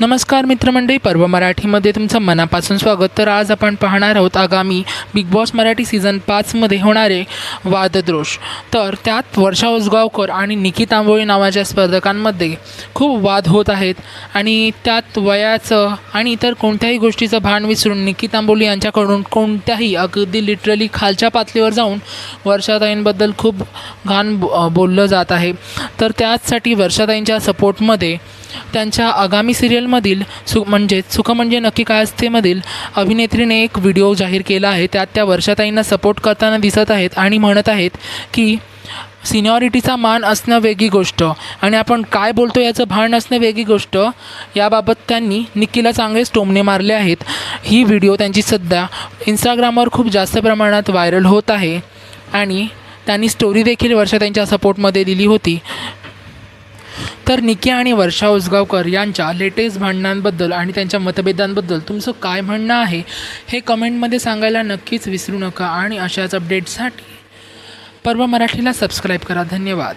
नमस्कार मित्रमंडळी पर्व मराठीमध्ये तुमचं मनापासून स्वागत. तर आज आपण पाहणार आहोत आगामी बिग बॉस मराठी सीझन पाचमध्ये होणारे वादद्रोष. तर त्यात वर्षा उसगावकर आणि निकी तांबोळी नावाच्या स्पर्धकांमध्ये खूप वाद होत आहेत. आणि त्यात वयाचं आणि इतर कोणत्याही गोष्टीचं भान विसरून निकी तांबोळी यांच्याकडून कोणत्याही अगदी लिटरली खालच्या पातळीवर जाऊन वर्षाताईंबद्दल खूप घाण बोललं जात आहे. तर त्याचसाठी वर्षाताईंच्या सपोर्टमध्ये त्यांच्या आगामी सिरियल सिरियलमधील सु म्हणजेच सुख म्हणजे नक्की काय असतेमधील अभिनेत्रीने एक व्हिडिओ जाहीर केला आहे. त्यात त्या वर्षाताईंना सपोर्ट करताना दिसत आहेत आणि म्हणत आहेत की सिनियॉरिटीचा मान असणं वेगळी गोष्ट आणि आपण काय बोलतो याचं भान असणं वेगळी गोष्ट याबाबत त्यांनी निक्कीला चांगलेच टोमणे मारले आहेत. ही व्हिडिओ त्यांची सध्या इंस्टाग्रामवर खूप जास्त प्रमाणात व्हायरल होत आहे आणि त्यांनी स्टोरी देखील वर्षा त्यांच्या सपोर्टमध्ये दिली होती. तर निकी आणि वर्षा उसगावकर यांच्या लेटेस्ट भांडणांबद्दल आणि त्यांच्या मतभेदांबद्दल तुमचं काय म्हणणं आहे हे कमेंटमध्ये सांगायला नक्कीच विसरू नका आणि अशाच अपडेट्ससाठी पर्व मराठीला सबस्क्राईब करा. धन्यवाद.